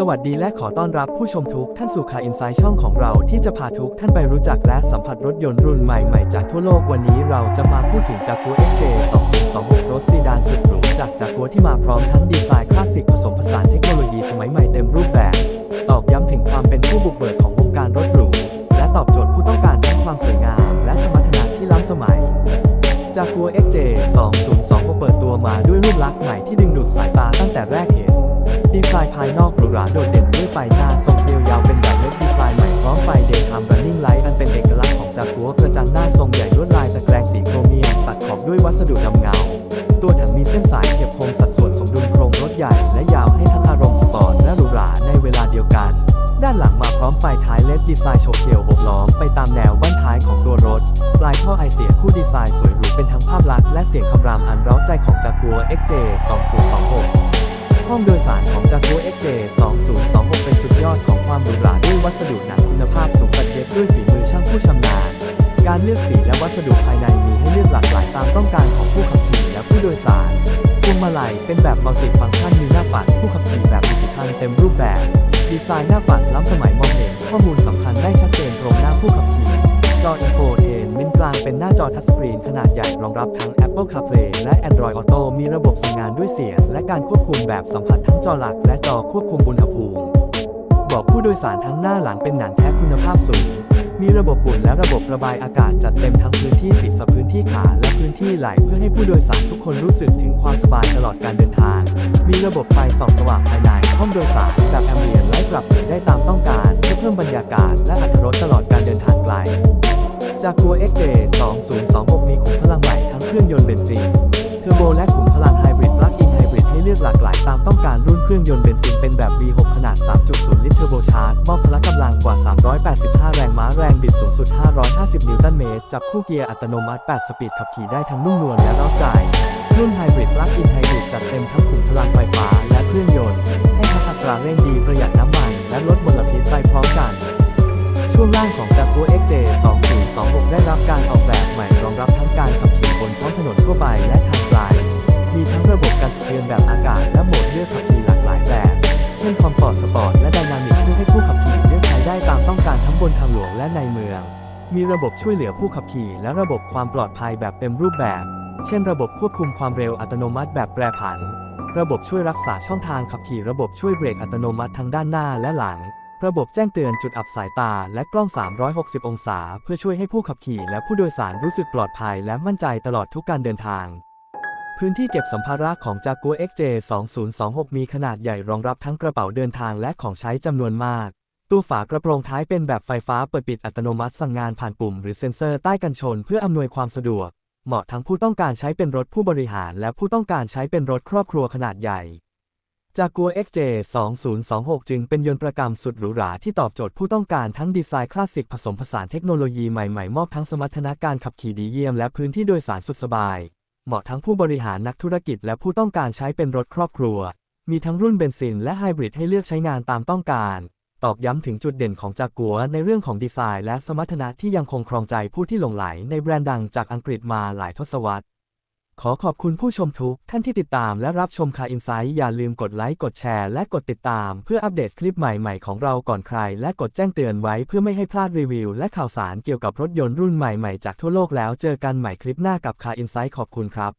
สวัสดีและขอต้อนรับผู้ชมทุกท่านสู่คาอินไซด์ช่องของเราที่จะพาทุกท่านไปรู้จักและสัมผัสรถยนต์รุ่นใหม่ๆ จากทั่วโลกวันนี้เราจะมาพูดถึงจากัว XJ 2026รถซีดานสุดหรูจากจากัวที่มาพร้อมทั้งดีไซน์คลาสสิกผสมผสานเทคโนโลยีสมัยใหม่เต็มรูปแบบ ตอกย้ำถึงความเป็นผู้บุกเบิกของวงการรถหรู และตอบโจทย์ผู้ต้องการทั้งความสวยงาม และสมรรถนะที่ล้ำสมัยจากัว XJ 2026เปิดตัวมาด้วยรูปลักษณ์ใหม่ที่ดึงดูดสายตาตั้งแต่แรกเห็น ดีไซน์ภายนอกหรูหราโดดเด่นด้วยไฟหน้าทรงเกลียวยาวเป็นแบบเล็กดีไซน์ใหม่พร้อมไฟ Daytime Running Light อันเป็นเอกลักษณ์ของจากัวกระจังหน้าทรงใหญ่ลวดลายตะแกรงสีโครเมียมตัดขอบด้วยวัสดุดำเงา ตัวถังมีเส้นสายเฉียบคมสัดส่วนสมดุลโครงรถใหญ่และยาวให้ทั้งอารมณ์สปอร์ตและหรูหราในเวลาเดียวกัน ด้านหลังมาพร้อมไฟท้ายเลดดีไซน์โชว์เกลโอบล้อมไปตามแนวบั้นท้ายของตัวรถ ปลายท่อไอเสียคู่ดีไซน์สวยหรูเป็นทั้งภาพลักษณ์และเสียงคำรามอันเร้าใจของจากัว XJ 2026 ห้องโดยสารของจากัว XJ 2026 เป็นสุดยอดของความหรูหราด้วยวัสดุหนังคุณภาพสูงตัดเย็บด้วยฝีมือช่างผู้ชำนาญ การเลือกสีและวัสดุภายในมีให้เลือกหลากหลายตามต้องการของผู้ขับขี่และผู้โดยสารพวงมาลัยเป็นแบบมัลติฟังก์ชันมีหน้าปัดผู้ขับขี่แบบดิจิทัลเต็มรูปแบบ ดีไซน์หน้าปัดล้ำสมัยมองเห็นข้อมูลสำคัญได้ชัดเจนตรงหน้าผู้ขับขี่ เป็นหน้าจอทัชสกรีนขนาดใหญ่รองรับทั้ง Apple CarPlay และ Android Auto มีระบบสั่งงานด้วยเสียง และการควบคุมแบบสัมผัสทั้งจอหลัก และจอควบคุมอุณหภูมิ บอกผู้โดยสารทั้งหน้าหลังเป็นหนังแท้คุณภาพสูง มีระบบปุ่นและระบบระบายอากาศจัดเต็มทั้งพื้นที่ศีรษะพื้นที่ขาและพื้นที่ไหล่เพื่อให้ผู้โดยสารทุกคนรู้สึกถึงความสบายตลอดการเดินทาง มีระบบไฟส่องสว่างภายในห้องโดยสารแบบแอมเบียนไลท์ปรับสีได้ตามต้องการเพื่อเพิ่มบรรยากาศและอรรถรสตลอดการเดินทางไกลจากกัว XJ โบและขุมพลังไฮบริดปลั๊กอินไฮบริดให้เลือกหลากหลายตามต้องการรุ่นเครื่องยนต์เบนซินเป็นแบบ V6 ขนาด 3.0 ลิตรเทอร์โบชาร์จมอบพละกำลังกว่า 385 แรงม้าแรงบิดสูงสุด 550 นิวตันเมตร จับคู่เกียร์อัตโนมัติ 8 สปีดขับขี่ได้ทั้งนุ่มนวลและเร้าใจรุ่นไฮบริดปลั๊กอินไฮบริดจัดเต็มทั้งขุมพลังไฟฟ้าและเครื่องยนต์ ให้ทั้งอัตราเร่งดีประหยัดน้ำมันและลดมลพิษไปพร้อมกัน ช่วงล่างของจากัว XJ 2026ได้รับการออกแบบใหม่รองรับทั้งการขับ บนท้องถนนทั่วไปและทางไกลมีทั้งระบบการสะเทือนแบบอากาศและโหมดเลือกขับขี่หลากหลายแบบ เช่นคอมฟอร์ตสปอร์ตและไดนามิกเพื่ให้ผู้ขับขี่เลือกใช้ได้ตามต้องการทั้งบนทางหลวงและในเมือง มีระบบช่วยเหลือผู้ขับขี่และระบบความปลอดภัยแบบเต็มรูปแบบ เช่น ระบบควบคุมความเร็วอัตโนมัติแบบแปรผัน ระบบช่วยรักษาช่องทางขับขี่ระบบช่วยเบรกอัตโนมัติทั้งด้านหน้าและหลัง ระบบแจ้งเตือนจุดอับสายตาและกล้อง 360 องศา เพื่อช่วยให้ผู้ขับขี่และผู้โดยสารรู้สึกปลอดภัยและมั่นใจตลอดทุกการเดินทาง พื้นที่เก็บสัมภาระของจากัว XJ 2026 มีขนาดใหญ่รองรับทั้งกระเป๋าเดินทางและของใช้จำนวนมากตู้ฝากระโปรงท้ายเป็นแบบไฟฟ้าเปิดปิดอัตโนมัติสั่งงานผ่านปุ่มหรือเซ็นเซอร์ใต้กันชน เพื่ออำนวยความสะดวก เหมาะทั้งผู้ต้องการใช้เป็นรถผู้บริหาร และผู้ต้องการใช้เป็นรถครอบครัวขนาดใหญ่ จากกัว XJ 2026 จึงเป็นยนต์ประกรรมสุดหรูหราที่ตอบโจทย์ผู้ต้องการทั้งดีไซน์คลาสสิกผสมผสานเทคโนโลยีใหม่ๆ มอบทั้งสมรรถนะการขับขี่ดีเยี่ยมและพื้นที่โดยสารสุดสบาย เหมาะทั้งผู้บริหารนักธุรกิจและผู้ต้องการใช้เป็นรถครอบครัว มีทั้งรุ่นเบนซินและไฮบริดให้เลือกใช้งานตามต้องการ ตอกย้ำถึงจุดเด่นของจากกัวในเรื่องของดีไซน์และสมรรถนะที่ยังคงครองใจผู้ที่หลงไหลในแบรนด์ดังจากอังกฤษมาหลายทศวรรษ ขอขอบคุณผู้ชมทุกท่านที่ติดตามและรับชมคาอินไซต์อย่าลืมกดไลค์ กดแชร์ และกดติดตาม เพื่ออัปเดตคลิปใหม่ๆของเราก่อนใคร และกดแจ้งเตือนไว้เพื่อไม่ให้พลาดรีวิว และข่าวสารเกี่ยวกับรถยนต์รุ่นใหม่ๆจากทั่วโลกแล้วเจอกันใหม่คลิปหน้ากับคาอินไซต์ขอบคุณครับ